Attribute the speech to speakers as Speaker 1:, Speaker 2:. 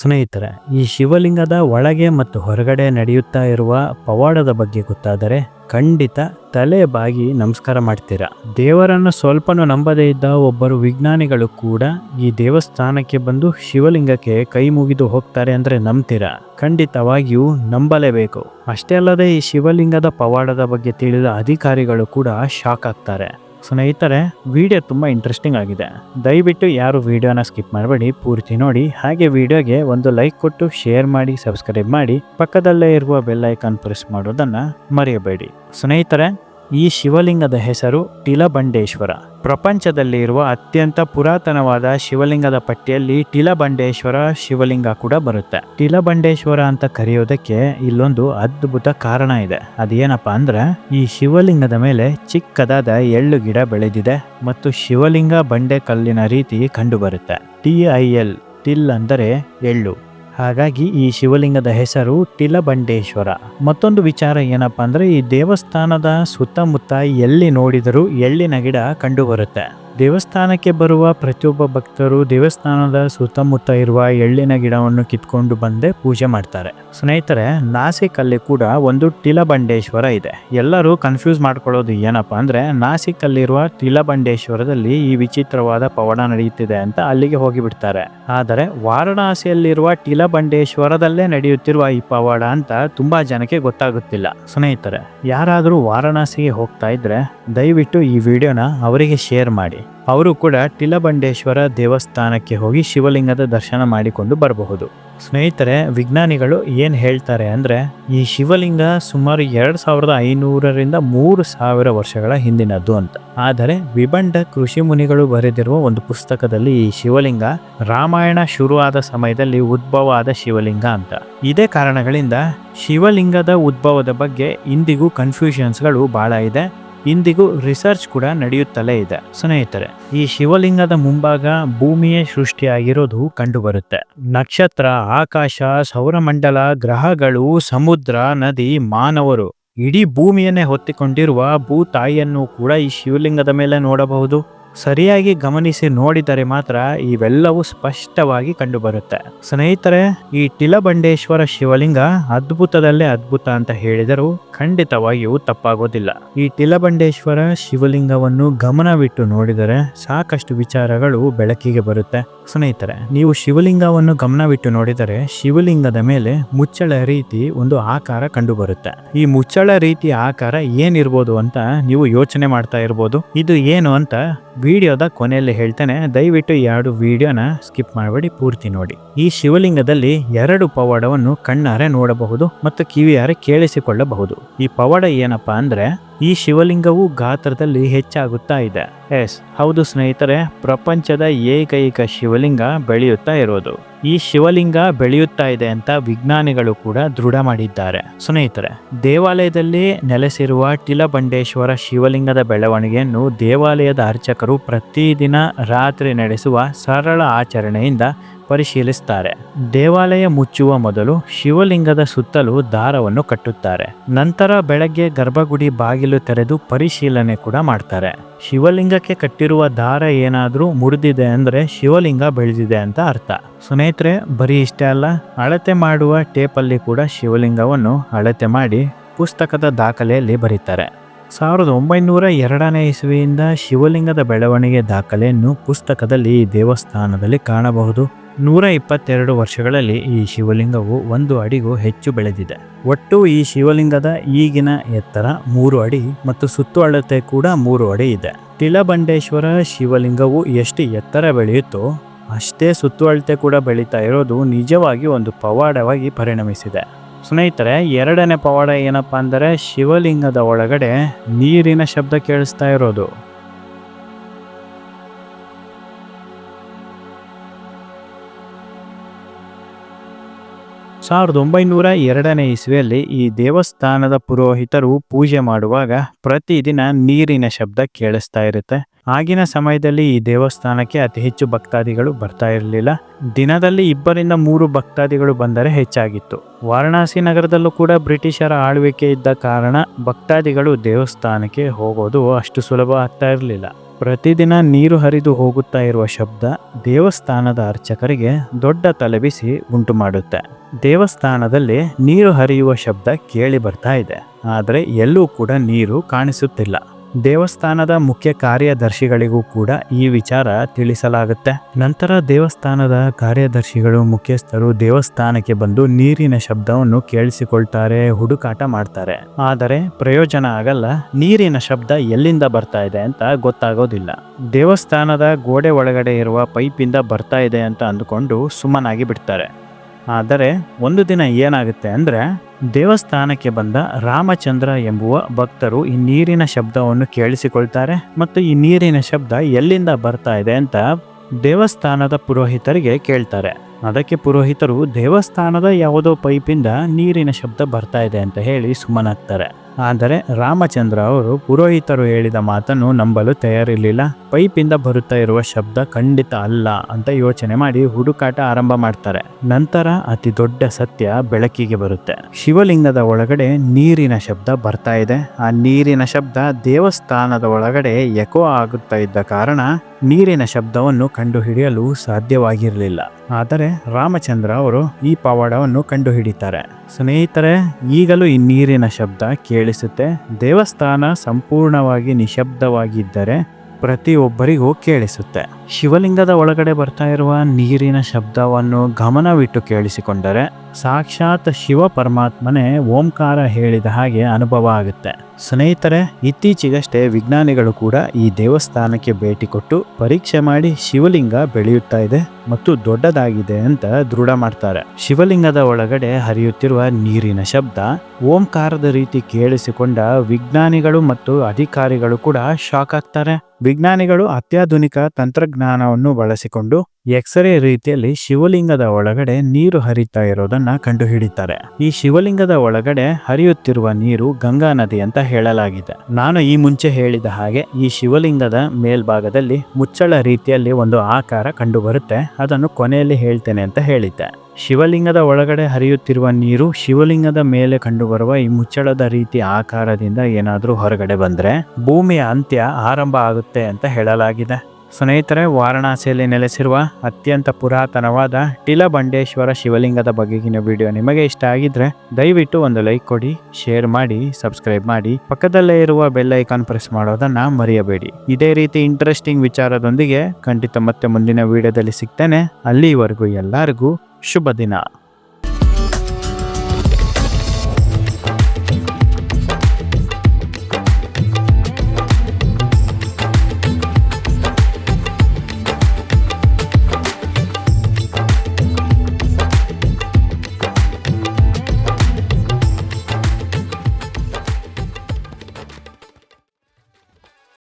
Speaker 1: ಸ್ನೇಹಿತರೆ, ಈ ಶಿವಲಿಂಗದ ಒಳಗೆ ಮತ್ತು ಹೊರಗಡೆ ನಡೆಯುತ್ತಾ ಇರುವ ಪವಾಡದ ಬಗ್ಗೆ ಗೊತ್ತಾದರೆ ಖಂಡಿತ ತಲೆ ಬಾಗಿ ನಮಸ್ಕಾರ ಮಾಡ್ತೀರಾ? ದೇವರನ್ನು ಸ್ವಲ್ಪನೂ ನಂಬದೇ ಇದ್ದ ಒಬ್ಬರು ವಿಜ್ಞಾನಿಗಳು ಕೂಡ ಈ ದೇವಸ್ಥಾನಕ್ಕೆ ಬಂದು ಶಿವಲಿಂಗಕ್ಕೆ ಕೈ ಮುಗಿದು ಹೋಗ್ತಾರೆ ಅಂದ್ರೆ ನಂಬ್ತೀರಾ? ಖಂಡಿತವಾಗಿಯೂ ನಂಬಲೇಬೇಕು. ಅಷ್ಟೇ ಅಲ್ಲದೆ ಈ ಶಿವಲಿಂಗದ ಪವಾಡದ ಬಗ್ಗೆ ತಿಳಿದ ಅಧಿಕಾರಿಗಳು ಕೂಡ ಶಾಕ್ ಆಗ್ತಾರೆ. ಸ್ನೇಹಿತರೆ ವಿಡಿಯೋ ತುಂಬ ಇಂಟ್ರೆಸ್ಟಿಂಗ್ ಆಗಿದೆ. ದಯವಿಟ್ಟು ಯಾರು ವಿಡಿಯೋನ ಸ್ಕಿಪ್ ಮಾಡಬೇಡಿ, ಪೂರ್ತಿ ನೋಡಿ. ಹಾಗೆ ವಿಡಿಯೋಗೆ ಒಂದು ಲೈಕ್ ಕೊಟ್ಟು ಶೇರ್ ಮಾಡಿ ಸಬ್ಸ್ಕ್ರೈಬ್ ಮಾಡಿ, ಪಕ್ಕದಲ್ಲೇ ಇರುವ ಬೆಲ್ ಐಕಾನ್ ಪ್ರೆಸ್ ಮಾಡೋದನ್ನ ಮರೆಯಬೇಡಿ. ಸ್ನೇಹಿತರೆ ಈ ಶಿವಲಿಂಗದ ಹೆಸರು ಟಿಲಬಂಡೇಶ್ವರ. ಪ್ರಪಂಚದಲ್ಲಿ ಇರುವ ಅತ್ಯಂತ ಪುರಾತನವಾದ ಶಿವಲಿಂಗದ ಪಟ್ಟಿಯಲ್ಲಿ ಟಿಲಬಂಡೇಶ್ವರ ಶಿವಲಿಂಗ ಕೂಡ ಬರುತ್ತೆ. ಟಿಲಬಂಡೇಶ್ವರ ಅಂತ ಕರೆಯೋದಕ್ಕೆ ಇಲ್ಲೊಂದು ಅದ್ಭುತ ಕಾರಣ ಇದೆ. ಅದೇನಪ್ಪ ಅಂದ್ರೆ, ಈ ಶಿವಲಿಂಗದ ಮೇಲೆ ಚಿಕ್ಕದಾದ ಎಳ್ಳು ಗಿಡ ಬೆಳೆದಿದೆ ಮತ್ತು ಶಿವಲಿಂಗ ಬಂಡೆ ಕಲ್ಲಿನ ರೀತಿ ಕಂಡುಬರುತ್ತೆ. ಟಿ ಐ ಎಲ್, ಟಿಲ್ ಅಂದರೆ ಎಳ್ಳು. ಹಾಗಾಗಿ ಈ ಶಿವಲಿಂಗದ ಹೆಸರು ಟಿಲಬಂಡೇಶ್ವರ ಮತ್ತೊಂದು ವಿಚಾರ ಏನಪ್ಪಾ ಅಂದರೆ ಈ ದೇವಸ್ಥಾನದ ಸುತ್ತಮುತ್ತ ಎಲ್ಲಿ ನೋಡಿದರೂ ಎಳ್ಳಿನ ಗಿಡ ಕಂಡು ಬರುತ್ತೆ ದೇವಸ್ಥಾನಕ್ಕೆ ಬರುವ ಪ್ರತಿಯೊಬ್ಬ ಭಕ್ತರು ದೇವಸ್ಥಾನದ ಸುತ್ತಮುತ್ತ ಇರುವ ಎಳ್ಳಿನ ಗಿಡವನ್ನು ಕಿತ್ಕೊಂಡು ಬಂದೇ ಪೂಜೆ ಮಾಡ್ತಾರೆ. ಸ್ನೇಹಿತರೆ, ನಾಸಿಕಲ್ಲಿ ಕೂಡ ಒಂದು ಟಿಲಬಂಡೇಶ್ವರ ಇದೆ. ಎಲ್ಲರೂ ಕನ್ಫ್ಯೂಸ್ ಮಾಡ್ಕೊಳ್ಳೋದು ಏನಪ್ಪಾ ಅಂದ್ರೆ, ನಾಸಿಕಲ್ಲಿರುವ ಟಿಲಬಂಡೇಶ್ವರದಲ್ಲಿ ಈ ವಿಚಿತ್ರವಾದ ಪವಾಡ ನಡೆಯುತ್ತಿದೆ ಅಂತ ಅಲ್ಲಿಗೆ ಹೋಗಿಬಿಡ್ತಾರೆ. ಆದರೆ, ವಾರಣಾಸಿಯಲ್ಲಿರುವ ಟಿಲಬಂಡೇಶ್ವರದಲ್ಲೇ ನಡೆಯುತ್ತಿರುವ ಈ ಪವಾಡ ಅಂತ ತುಂಬಾ ಜನಕ್ಕೆ ಗೊತ್ತಾಗುತ್ತಿಲ್ಲ. ಸ್ನೇಹಿತರೆ, ಯಾರಾದರೂ ವಾರಣಾಸಿಗೆ ಹೋಗ್ತಾ ಇದ್ರೆ ದಯವಿಟ್ಟು ಈ ವಿಡಿಯೋನ ಅವರಿಗೆ ಶೇರ್ ಮಾಡಿ. ಅವರು ಕೂಡ ಟಿಲಬಂಡೇಶ್ವರ ದೇವಸ್ಥಾನಕ್ಕೆ ಹೋಗಿ ಶಿವಲಿಂಗದ ದರ್ಶನ ಮಾಡಿಕೊಂಡು ಬರಬಹುದು. ಸ್ನೇಹಿತರೆ, ವಿಜ್ಞಾನಿಗಳು ಏನು ಹೇಳ್ತಾರೆ ಅಂದರೆ, ಈ ಶಿವಲಿಂಗ ಸುಮಾರು ಎರಡು ಸಾವಿರದ ಐನೂರರಿಂದ ಮೂರು ಸಾವಿರ ವರ್ಷಗಳ ಹಿಂದಿನದ್ದು ಅಂತ. ಆದರೆ, ವಿಭಂಡ ಕೃಷಿ ಮುನಿಗಳು ಬರೆದಿರುವ ಒಂದು ಪುಸ್ತಕದಲ್ಲಿ ಈ ಶಿವಲಿಂಗ ರಾಮಾಯಣ ಶುರುವಾದ ಸಮಯದಲ್ಲಿ ಉದ್ಭವ ಆದ ಶಿವಲಿಂಗ ಅಂತ. ಇದೇ ಕಾರಣಗಳಿಂದ ಶಿವಲಿಂಗದ ಉದ್ಭವದ ಬಗ್ಗೆ ಇಂದಿಗೂ ಕನ್ಫ್ಯೂಷನ್ಸ್ಗಳು ಬಹಳ ಇದೆ. ಇಂದಿಗೂ ರಿಸರ್ಚ್ ಕೂಡ ನಡೆಯುತ್ತಲೇ ಇದೆ. ಸ್ನೇಹಿತರೆ, ಈ ಶಿವಲಿಂಗದ ಮುಂಭಾಗ ಭೂಮಿಯೇ ಸೃಷ್ಟಿಯಾಗಿರೋದು ಕಂಡುಬರುತ್ತೆ. ನಕ್ಷತ್ರ, ಆಕಾಶ, ಸೌರಮಂಡಲ, ಗ್ರಹಗಳು, ಸಮುದ್ರ, ನದಿ, ಮಾನವರು ಇಡೀ ಭೂಮಿಯನ್ನೇ ಹೊತ್ತಿಕೊಂಡಿರುವ ಭೂತಾಯಿಯನ್ನು ಕೂಡ ಈ ಶಿವಲಿಂಗದ ಮೇಲೆ ನೋಡಬಹುದು. ಸರಿಯಾಗಿ ಗಮನಿಸಿ ನೋಡಿದರೆ ಮಾತ್ರ ಇವೆಲ್ಲವೂ ಸ್ಪಷ್ಟವಾಗಿ ಕಂಡುಬರುತ್ತೆ. ಸ್ನೇಹಿತರೆ, ಈ ಟಿಲಬಂಡೇಶ್ವರ ಶಿವಲಿಂಗ ಅದ್ಭುತದಲ್ಲೇ ಅದ್ಭುತ ಅಂತ ಹೇಳಿದರೂ ಖಂಡಿತವಾಗಿಯೂ ತಪ್ಪಾಗೋದಿಲ್ಲ. ಈ ಟಿಲಬಂಡೇಶ್ವರ ಶಿವಲಿಂಗವನ್ನು ಗಮನವಿಟ್ಟು ನೋಡಿದರೆ ಸಾಕಷ್ಟು ವಿಚಾರಗಳು ಬೆಳಕಿಗೆ ಬರುತ್ತೆ. ಸ್ನೇಹಿತರೆ, ನೀವು ಶಿವಲಿಂಗವನ್ನು ಗಮನವಿಟ್ಟು ನೋಡಿದರೆ ಶಿವಲಿಂಗದ ಮೇಲೆ ಮುಚ್ಚಳ ರೀತಿ ಒಂದು ಆಕಾರ ಕಂಡುಬರುತ್ತೆ. ಈ ಮುಚ್ಚಳ ರೀತಿಯ ಆಕಾರ ಏನಿರ್ಬೋದು ಅಂತ ನೀವು ಯೋಚನೆ ಮಾಡ್ತಾ ಇರ್ಬೋದು. ಇದು ಏನು ಅಂತ ವಿಡಿಯೋದ ಕೊನೆಯಲ್ಲಿ ಹೇಳ್ತೇನೆ, ದಯವಿಟ್ಟು ಎರಡು ವಿಡಿಯೋನ ಸ್ಕಿಪ್ ಮಾಡಬೇಡಿ, ಪೂರ್ತಿ ನೋಡಿ. ಈ ಶಿವಲಿಂಗದಲ್ಲಿ ಎರಡು ಪವಾಡವನ್ನು ಕಣ್ಣಾರೆ ನೋಡಬಹುದು ಮತ್ತು ಕಿವಿಯಾರೆ ಕೇಳಿಸಿಕೊಳ್ಳಬಹುದು. ಈ ಪವಾಡ ಏನಪ್ಪಾ ಅಂದ್ರೆ ಈ ಶಿವಲಿಂಗವು ಗಾತ್ರದಲ್ಲಿ ಹೆಚ್ಚಾಗುತ್ತಾ ಇದೆ. ಎಸ್, ಹೌದು ಸ್ನೇಹಿತರೆ, ಪ್ರಪಂಚದ ಏಕೈಕ ಶಿವಲಿಂಗ ಬೆಳೆಯುತ್ತಾ ಇರೋದು. ಈ ಶಿವಲಿಂಗ ಬೆಳೆಯುತ್ತಾ ಇದೆ ಅಂತ ವಿಜ್ಞಾನಿಗಳು ಕೂಡ ದೃಢ ಮಾಡಿದ್ದಾರೆ. ಸ್ನೇಹಿತರೆ, ದೇವಾಲಯದಲ್ಲಿ ನೆಲೆಸಿರುವ ಟಿಲಬಂಡೇಶ್ವರ ಶಿವಲಿಂಗದ ಬೆಳವಣಿಗೆಯನ್ನು ದೇವಾಲಯದ ಅರ್ಚಕರು ಪ್ರತಿದಿನ ರಾತ್ರಿ ನಡೆಸುವ ಸರಳ ಆಚರಣೆಯಿಂದ ಪರಿಶೀಲಿಸುತ್ತಾರೆ ದೇವಾಲಯ ಮುಚ್ಚುವ ಮೊದಲು ಶಿವಲಿಂಗದ ಸುತ್ತಲೂ ದಾರವನ್ನು ಕಟ್ಟುತ್ತಾರೆ. ನಂತರ ಬೆಳಗ್ಗೆ ಗರ್ಭಗುಡಿ ಬಾಗಿಲು ತೆರೆದು ಪರಿಶೀಲನೆ ಕೂಡ ಮಾಡ್ತಾರೆ. ಶಿವಲಿಂಗಕ್ಕೆ ಕಟ್ಟಿರುವ ದಾರ ಏನಾದರೂ ಮುರಿದಿದೆ ಅಂದರೆ ಶಿವಲಿಂಗ ಬೆಳೆದಿದೆ ಅಂತ ಅರ್ಥ. ಸ್ನೇಹಿತರೆ, ಬರೀ ಇಷ್ಟೇ ಅಲ್ಲ, ಅಳತೆ ಮಾಡುವ ಟೇಪಲ್ಲಿ ಕೂಡ ಶಿವಲಿಂಗವನ್ನು ಅಳತೆ ಮಾಡಿ ಪುಸ್ತಕದ ದಾಖಲೆಯಲ್ಲಿ ಬರೀತಾರೆ. ಸಾವಿರದ ಒಂಬೈನೂರ ಎರಡನೇ ಇಸವಿಯಿಂದ ಶಿವಲಿಂಗದ ಬೆಳವಣಿಗೆ ದಾಖಲೆಯನ್ನು ಪುಸ್ತಕದಲ್ಲಿ ಈ ದೇವಸ್ಥಾನದಲ್ಲಿ ಕಾಣಬಹುದು. ನೂರ ಇಪ್ಪತ್ತೆರಡು ವರ್ಷಗಳಲ್ಲಿ ಈ ಶಿವಲಿಂಗವು ಒಂದು ಅಡಿಗೂ ಹೆಚ್ಚು ಬೆಳೆದಿದೆ. ಒಟ್ಟು ಈ ಶಿವಲಿಂಗದ ಈಗಿನ ಎತ್ತರ ಮೂರು ಅಡಿ ಮತ್ತು ಸುತ್ತು ಅಳತೆ ಕೂಡ ಮೂರು ಅಡಿ ಇದೆ. ತಿಲಬಂಡೇಶ್ವರ ಶಿವಲಿಂಗವು ಎಷ್ಟು ಎತ್ತರ ಬೆಳೆಯುತ್ತೋ ಅಷ್ಟೇ ಸುತ್ತು ಅಳತೆ ಕೂಡ ಬೆಳೀತಾ ಇರೋದು ನಿಜವಾಗಿ ಒಂದು ಪವಾಡವಾಗಿ ಪರಿಣಮಿಸಿದೆ. ಸ್ನೇಹಿತರೆ, ಎರಡನೇ ಪವಾಡ ಏನಪ್ಪಾ ಅಂದರೆ ಶಿವಲಿಂಗದ ಒಳಗಡೆ ನೀರಿನ ಶಬ್ದ ಕೇಳಿಸ್ತಾ ಇರೋದು. ಸಾವಿರದ ಒಂಬೈನೂರ ಎರಡನೇ ಇಸ್ವಿಯಲ್ಲಿ ಈ ದೇವಸ್ಥಾನದ ಪುರೋಹಿತರು ಪೂಜೆ ಮಾಡುವಾಗ ಪ್ರತಿದಿನ ನೀರಿನ ಶಬ್ದ ಕೇಳಿಸ್ತಾ ಇರುತ್ತೆ. ಆಗಿನ ಸಮಯದಲ್ಲಿ ಈ ದೇವಸ್ಥಾನಕ್ಕೆ ಅತಿ ಹೆಚ್ಚು ಭಕ್ತಾದಿಗಳು ಬರ್ತಾ ಇರಲಿಲ್ಲ. ದಿನದಲ್ಲಿ ಇಬ್ಬರಿಂದ ಮೂರು ಭಕ್ತಾದಿಗಳು ಬಂದರೆ ಹೆಚ್ಚಾಗಿತ್ತು. ವಾರಣಾಸಿ ನಗರದಲ್ಲೂ ಕೂಡ ಬ್ರಿಟಿಷರ ಆಳ್ವಿಕೆ ಇದ್ದ ಕಾರಣ ಭಕ್ತಾದಿಗಳು ದೇವಸ್ಥಾನಕ್ಕೆ ಹೋಗೋದು ಅಷ್ಟು ಸುಲಭ ಆಗ್ತಾ ಇರಲಿಲ್ಲ. ಪ್ರತಿದಿನ ನೀರು ಹರಿದು ಹೋಗುತ್ತಾ ಇರುವ ಶಬ್ದ ದೇವಸ್ಥಾನದ ಅರ್ಚಕರಿಗೆ ದೊಡ್ಡ ತಲೆಬಿಸಿ ಉಂಟು ಮಾಡುತ್ತೆ. ದೇವಸ್ಥಾನದಲ್ಲಿ ನೀರು ಹರಿಯುವ ಶಬ್ದ ಕೇಳಿ ಬರ್ತಾ ಇದೆ. ಆದರೆ ಎಲ್ಲೂ ಕೂಡ ನೀರು ಕಾಣಿಸುತ್ತಿಲ್ಲ. ದೇವಸ್ಥಾನದ ಮುಖ್ಯ ಕಾರ್ಯದರ್ಶಿಗಳಿಗೂ ಕೂಡ ಈ ವಿಚಾರ ತಿಳಿಸಲಾಗುತ್ತೆ. ನಂತರ ದೇವಸ್ಥಾನದ ಕಾರ್ಯದರ್ಶಿಗಳು, ಮುಖ್ಯಸ್ಥರು ದೇವಸ್ಥಾನಕ್ಕೆ ಬಂದು ನೀರಿನ ಶಬ್ದವನ್ನು ಕೇಳಿಸಿಕೊಳ್ತಾರೆ, ಹುಡುಕಾಟ ಮಾಡ್ತಾರೆ. ಆದರೆ ಪ್ರಯೋಜನ ಆಗಲ್ಲ. ನೀರಿನ ಶಬ್ದ ಎಲ್ಲಿಂದ ಬರ್ತಾ ಇದೆ ಅಂತ ಗೊತ್ತಾಗೋದಿಲ್ಲ. ದೇವಸ್ಥಾನದ ಗೋಡೆ ಒಳಗಡೆ ಇರುವ ಪೈಪಿಂದ ಬರ್ತಾ ಇದೆ ಅಂತ ಅಂದುಕೊಂಡು ಸುಮ್ಮನಾಗಿ ಬಿಡ್ತಾರೆ. ಆದರೆ ಒಂದು ದಿನ ಏನಾಗುತ್ತೆ ಅಂದರೆ ದೇವಸ್ಥಾನಕ್ಕೆ ಬಂದ ರಾಮಚಂದ್ರ ಎಂಬುವ ಭಕ್ತರು ಈ ನೀರಿನ ಶಬ್ದವನ್ನು ಕೇಳಿಸಿಕೊಳ್ತಾರೆ ಮತ್ತು ಈ ನೀರಿನ ಶಬ್ದ ಎಲ್ಲಿಂದ ಬರ್ತಾ ಇದೆ ಅಂತ ದೇವಸ್ಥಾನದ ಪುರೋಹಿತರಿಗೆ ಕೇಳ್ತಾರೆ. ಅದಕ್ಕೆ ಪುರೋಹಿತರು ದೇವಸ್ಥಾನದ ಯಾವುದೋ ಪೈಪಿಂದ ನೀರಿನ ಶಬ್ದ ಬರ್ತಾ ಇದೆ ಅಂತ ಹೇಳಿ ಸುಮ್ಮನಾಗ್ತಾರೆ. ಆದರೆ ರಾಮಚಂದ್ರ ಅವರು ಪುರೋಹಿತರು ಹೇಳಿದ ಮಾತನ್ನು ನಂಬಲು ತಯಾರಿರಲಿಲ್ಲ. ಪೈಪಿಂದ ಬರುತ್ತಾ ಇರುವ ಶಬ್ದ ಖಂಡಿತ ಅಲ್ಲ ಅಂತ ಯೋಚನೆ ಮಾಡಿ ಹುಡುಕಾಟ ಆರಂಭ ಮಾಡ್ತಾರೆ. ನಂತರ ಅತಿ ದೊಡ್ಡ ಸತ್ಯ ಬೆಳಕಿಗೆ ಬರುತ್ತೆ. ಶಿವಲಿಂಗದ ಒಳಗಡೆ ನೀರಿನ ಶಬ್ದ ಬರ್ತಾ ಇದೆ. ಆ ನೀರಿನ ಶಬ್ದ ದೇವಸ್ಥಾನದ ಒಳಗಡೆ ಎಕೋ ಆಗುತ್ತಾ ಇದ್ದ ಕಾರಣ ನೀರಿನ ಶಬ್ದವನ್ನು ಕಂಡುಹಿಡಿಯಲು ಸಾಧ್ಯವಾಗಿರಲಿಲ್ಲ. ಆದರೆ ರಾಮಚಂದ್ರ ಅವರು ಈ ಪವಾಡವನ್ನು ಕಂಡುಹಿಡಿತಾರೆ. ಸ್ನೇಹಿತರೆ, ಈಗಲೂ ಈ ನೀರಿನ ಶಬ್ದ ಕೇಳಿಸುತ್ತೆ. ದೇವಸ್ಥಾನ ಸಂಪೂರ್ಣವಾಗಿ ನಿಶಬ್ದವಾಗಿದ್ದರೆ ಪ್ರತಿಯೊಬ್ಬರಿಗೂ ಕೇಳಿಸುತ್ತೆ. ಶಿವಲಿಂಗದ ಒಳಗಡೆ ಬರ್ತಾ ಇರುವ ನೀರಿನ ಶಬ್ದವನ್ನು ಗಮನವಿಟ್ಟು ಕೇಳಿಸಿಕೊಂಡರೆ ಸಾಕ್ಷಾತ್ ಶಿವ ಪರಮಾತ್ಮನೇ ಓಂಕಾರ ಹೇಳಿದ ಹಾಗೆ ಅನುಭವ ಆಗುತ್ತೆ. ಸ್ನೇಹಿತರೆ, ಇತ್ತೀಚೆಗಷ್ಟೇ ವಿಜ್ಞಾನಿಗಳು ಕೂಡ ಈ ದೇವಸ್ಥಾನಕ್ಕೆ ಭೇಟಿ ಕೊಟ್ಟು ಪರೀಕ್ಷೆ ಮಾಡಿ ಶಿವಲಿಂಗ ಬೆಳೆಯುತ್ತಾ ಇದೆ ಮತ್ತು ದೊಡ್ಡದಾಗಿದೆ ಅಂತ ದೃಢ ಮಾಡ್ತಾರೆ. ಶಿವಲಿಂಗದ ಒಳಗಡೆ ಹರಿಯುತ್ತಿರುವ ನೀರಿನ ಶಬ್ದ ಓಂಕಾರದ ರೀತಿ ಕೇಳಿಸಿಕೊಂಡ ವಿಜ್ಞಾನಿಗಳು ಮತ್ತು ಅಧಿಕಾರಿಗಳು ಕೂಡ ಶಾಕ್ ಆಗ್ತಾರೆ. ವಿಜ್ಞಾನಿಗಳು ಅತ್ಯಾಧುನಿಕ ತಂತ್ರಜ್ಞಾನವನ್ನು ಬಳಸಿಕೊಂಡು ಎಕ್ಸ್ರೇ ರೀತಿಯಲ್ಲಿ ಶಿವಲಿಂಗದ ಒಳಗಡೆ ನೀರು ಹರಿತಾ ಇರೋದನ್ನ ಕಂಡುಹಿಡಿತಾರೆ. ಈ ಶಿವಲಿಂಗದ ಒಳಗಡೆ ಹರಿಯುತ್ತಿರುವ ನೀರು ಗಂಗಾ ನದಿ ಅಂತ ಹೇಳಲಾಗಿದೆ. ನಾನು ಈ ಮುಂಚೆ ಹೇಳಿದ ಹಾಗೆ ಈ ಶಿವಲಿಂಗದ ಮೇಲ್ಭಾಗದಲ್ಲಿ ಮುಚ್ಚಳ ರೀತಿಯಲ್ಲಿ ಒಂದು ಆಕಾರ ಕಂಡುಬರುತ್ತೆ. ಅದನ್ನು ಕೊನೆಯಲ್ಲಿ ಹೇಳ್ತೇನೆ ಅಂತ ಹೇಳಿದ್ದೆ. ಶಿವಲಿಂಗದ ಒಳಗಡೆ ಹರಿಯುತ್ತಿರುವ ನೀರು ಶಿವಲಿಂಗದ ಮೇಲೆ ಕಂಡುಬರುವ ಈ ಮುಚ್ಚಳದ ರೀತಿ ಆಕಾರದಿಂದ ಏನಾದರೂ ಹೊರಗಡೆ ಬಂದ್ರೆ ಭೂಮಿಯ ಅಂತ್ಯ ಆರಂಭ ಆಗುತ್ತೆ ಅಂತ ಹೇಳಲಾಗಿದೆ. ಸ್ನೇಹಿತರೆ, ವಾರಣಾಸಿಯಲ್ಲಿ ನೆಲೆಸಿರುವ ಅತ್ಯಂತ ಪುರಾತನವಾದ ಟಿಲಬಂಡೇಶ್ವರ ಶಿವಲಿಂಗದ ಬಗೆಗಿನ ವಿಡಿಯೋ ನಿಮಗೆ ಇಷ್ಟ ಆಗಿದ್ರೆ ದಯವಿಟ್ಟು ಒಂದು ಲೈಕ್ ಕೊಡಿ, ಶೇರ್ ಮಾಡಿ, ಸಬ್ಸ್ಕ್ರೈಬ್ ಮಾಡಿ. ಪಕ್ಕದಲ್ಲೇ ಇರುವ ಬೆಲ್ ಐಕಾನ್ ಪ್ರೆಸ್ ಮಾಡೋದನ್ನ ಮರೆಯಬೇಡಿ. ಇದೇ ರೀತಿ ಇಂಟ್ರೆಸ್ಟಿಂಗ್ ವಿಚಾರದೊಂದಿಗೆ ಖಂಡಿತ ಮತ್ತೆ ಮುಂದಿನ ವಿಡಿಯೋದಲ್ಲಿ ಸಿಗ್ತೇನೆ. ಅಲ್ಲಿವರೆಗೂ ಎಲ್ಲರಿಗೂ ಶುಭ ದಿನ